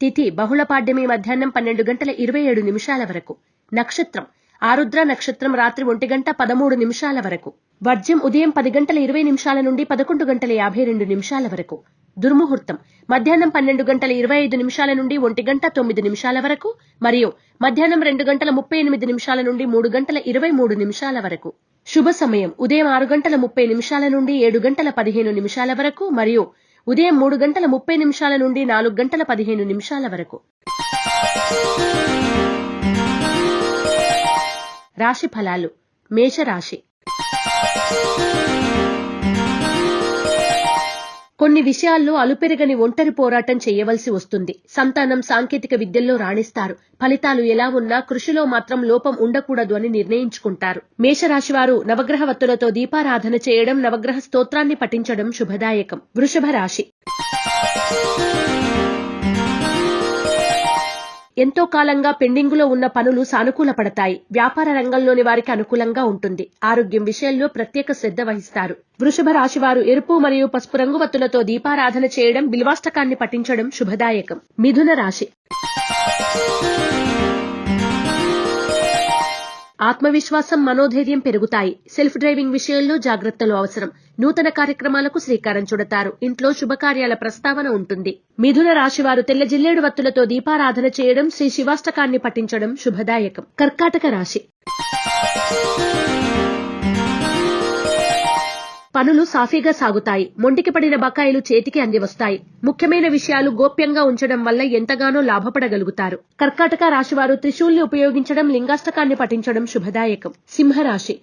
తిథి బహుళపాడ్యమి మధ్యాహ్నం పన్నెండు గంటల ఇరవై ఏడు నిమిషాల వరకు. నక్షత్రం. ఆరుద్ర నక్షత్రం రాత్రి ఒంటి గంట పదమూడు నిమిషాల వరకు. వర్జ్యం ఉదయం పది గంటల ఇరవై నిమిషాల నుండి పదకొండు గంటల యాభై రెండు నిమిషాల వరకు. దుర్ముహూర్తం. మధ్యాహ్నం పన్నెండు గంటల ఇరవై ఐదు నిమిషాల నుండి ఒంటి గంట తొమ్మిది నిమిషాల వరకు మరియు మధ్యాహ్నం రెండు గంటల ముప్పై ఎనిమిది నిమిషాల నుండి మూడు గంటల ఇరవై మూడు నిమిషాల వరకు. శుభ సమయం. ఉదయం ఆరు గంటల ముప్పై నిమిషాల నుండి ఏడు గంటల పదిహేను నిమిషాల వరకు మరియు ఉదయం మూడు గంటల ముప్పై నిమిషాల నుండి నాలుగు గంటల పదిహేను నిమిషాల వరకు. రాశి ఫలాలు మేషరాశి. కొన్ని విషయాల్లో అలుపెరగని ఒంటరి పోరాటం చేయవలసి వస్తుంది. సంతానం సాంకేతిక విద్యల్లో రాణిస్తారు. ఫలితాలు ఎలా ఉన్నా కృషిలో మాత్రం లోపం ఉండకూడదు అని నిర్ణయించుకుంటారు. మేషరాశివారు నవగ్రహ వత్తులతో దీపారాధన చేయడం నవగ్రహ స్తోత్రాన్ని పఠించడం శుభదాయకం. వృషభ రాశి ఎంతో కాలంగా పెండింగులో ఉన్న పనులు సానుకూల పడతాయి వ్యాపార రంగంలోని వారికి అనుకూలంగా ఉంటుంది. ఆరోగ్యం విషయంలో ప్రత్యేక శ్రద్ధ వహిస్తారు. వృషభ రాశి వారు ఎరుపు మరియు పసుపు రంగు వత్తులతో దీపారాధన చేయడం బిల్వాష్టకాన్ని పఠించడం శుభదాయకం. మిథున రాశి. ఆత్మవిశ్వాసం మనోధైర్యం పెరుగుతాయి. సెల్ఫ్ డ్రైవింగ్ విషయంలో జాగ్రత్తలు అవసరం. నూతన కార్యక్రమాలకు శ్రీకారం చుడతారు. ఇంట్లో శుభకార్యాల ప్రస్తావన ఉంటుంది. మిథున రాశి వారు తెల్ల జిల్లేడు వత్తులతో దీపారాధన చేయడం శ్రీ శివాష్టకాన్ని పఠించడం శుభదాయకం. కర్కాటక రాశి. పనులు సాఫీగా సాగుతాయి. మొండికి పడిన బకాయిలు చేతికి అంది వస్తాయి ముఖ్యమైన విషయాలు గోప్యంగా ఉంచడం వల్ల ఎంతగానో లాభపడగలుగుతారు. కర్కాటక రాశివారు త్రిశూల్ని ఉపయోగించడం లింగాష్టకాన్ని పఠించడం శుభదాయకం. సింహరాశి.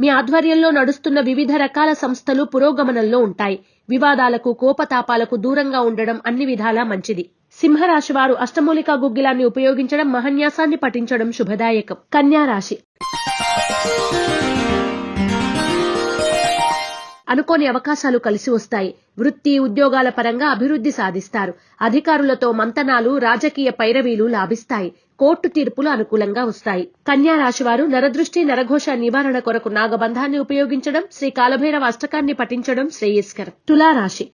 మీ ఆధ్వర్యంలో నడుస్తున్న వివిధ రకాల సంస్థలు పురోగమనంలో ఉంటాయి. వివాదాలకు కోపతాపాలకు దూరంగా ఉండడం అన్ని విధాలా మంచిది. సింహరాశి వారు అష్టమూలికా గుగ్గిలాన్ని ఉపయోగించడం మహన్యాసాన్ని పఠించడం శుభదాయకం. కన్యా రాశి అనుకోని అవకాశాలు కలిసి వస్తాయి. వృత్తి ఉద్యోగాల పరంగా అభివృద్ధి సాధిస్తారు. అధికారులతో మంతనాలు రాజకీయ పైరవీలు లాభిస్తాయి. కోర్టు తీర్పులు అనుకూలంగా వస్తాయి. కన్యా రాశివారు నరదృష్టి నరఘోష నివారణ కొరకు నాగబంధాన్ని ఉపయోగించడం శ్రీ కాలభైరవ అష్టకాన్ని పఠించడం శ్రేయస్కరం. తులారాశి.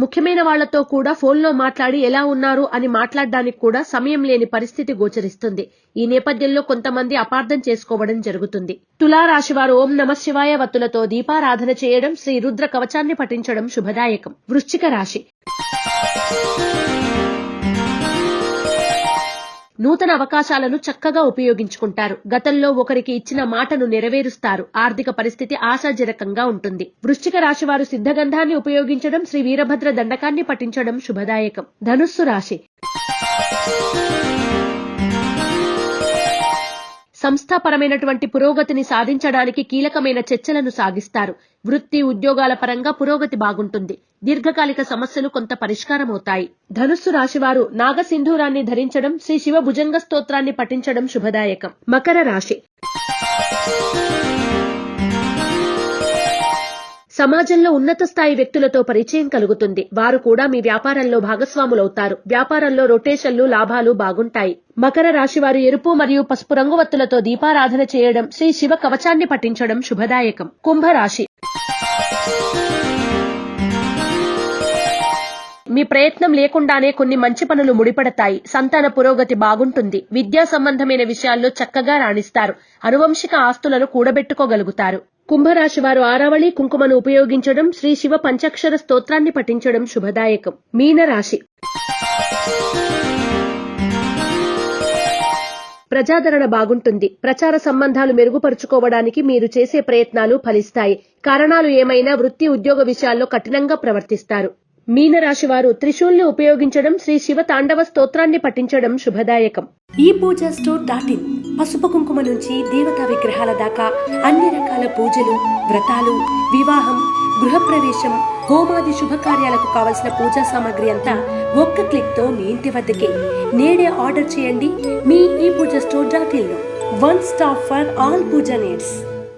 ముఖ్యమైన వాళ్ళతో కూడా ఫోన్లో మాట్లాడి ఎలా ఉన్నారు అని మాట్లాడడానికి కూడా సమయం లేని పరిస్థితి గోచరిస్తుంది. ఈ నేపథ్యంలో కొంతమంది అపార్థం చేసుకోవడం జరుగుతుంది. తులారాశివారు ఓం నమ శివాయ వత్తులతో దీపారాధన చేయడం శ్రీ రుద్ర కవచాన్ని పఠించడం శుభదాయకం. వృశ్చిక రాశి. నూతన అవకాశాలను చక్కగా ఉపయోగించుకుంటారు. గతంలో ఒకరికి ఇచ్చిన మాటను నెరవేరుస్తారు. ఆర్థిక పరిస్థితి ఆశాజనకంగా ఉంటుంది. వృశ్చిక రాశి వారు సిద్ధగంధాన్ని ఉపయోగించడం శ్రీ వీరభద్ర దండకాన్ని పఠించడం శుభదాయకం. ధనుస్సు రాశి. సంస్థాపరమైనటువంటి పురోగతిని సాధించడానికి కీలకమైన చర్చలను సాగిస్తారు. వృత్తి ఉద్యోగాల పరంగా పురోగతి బాగుంటుంది. దీర్ఘకాలిక సమస్యలు కొంత పరిష్కారమవుతాయి. ధనుస్సు రాశివారు నాగసింధూరాన్ని ధరించడం శ్రీ శివ భుజంగ స్తోత్రాన్ని పఠించడం శుభదాయకం. మకర రాశి సమాజంలో ఉన్నత స్థాయి వ్యక్తులతో పరిచయం కలుగుతుంది. వారు కూడా మీ వ్యాపారంలో భాగస్వాములవుతారు. వ్యాపారంలో రొటేషన్లు లాభాలు బాగుంటాయి. మకర రాశి వారు ఎరుపు మరియు పసుపు రంగు వత్తులతో దీపారాధన చేయడం శ్రీ శివ కవచాన్ని పఠించడం శుభదాయకం. కుంభరాశి మీ ప్రయత్నం లేకుండానే కొన్ని మంచి పనులు ముడిపడతాయి. సంతాన పురోగతి బాగుంటుంది. విద్యా సంబంధమైన విషయాల్లో చక్కగా రాణిస్తారు. అనువంశిక ఆస్తులను కూడబెట్టుకోగలుగుతారు. కుంభరాశి వారు ఆరావళి కుంకుమను ఉపయోగించడం శ్రీ శివ పంచాక్షర స్తోత్రాన్ని పఠించడం శుభదాయకం. మీనరాశి. ప్రజాదరణ బాగుంటుంది. ప్రచార సంబంధాలు మెరుగుపరుచుకోవడానికి మీరు చేసే ప్రయత్నాలు ఫలిస్తాయి. కారణాలు ఏమైనా వృత్తి ఉద్యోగ విషయాల్లో కఠినంగా ప్రవర్తిస్తారు. మీనరాశి వారు త్రిశూల్ని ఉపయోగించడం శ్రీ శివ తాండవ స్తోత్రాన్ని పఠించడం శుభదాయకం. ఈ పూజ స్టోర్ డాట్ ఇన్. పసుపు కుంకుమ నుంచి దేవతా విగ్రహాల దాకా అన్ని రకాల పూజలు వ్రతాలు వివాహం గృహప్రవేశం హోమాది శుభకార్యాలకు కావలసిన పూజా సామాగ్రి అంతా ఒక్క క్లిక్తో మీ ఇంటి వద్దకే. నేడే ఆర్డర్ చేయండి మీ ఈ Pooja store dot in one stop for all pooja needs.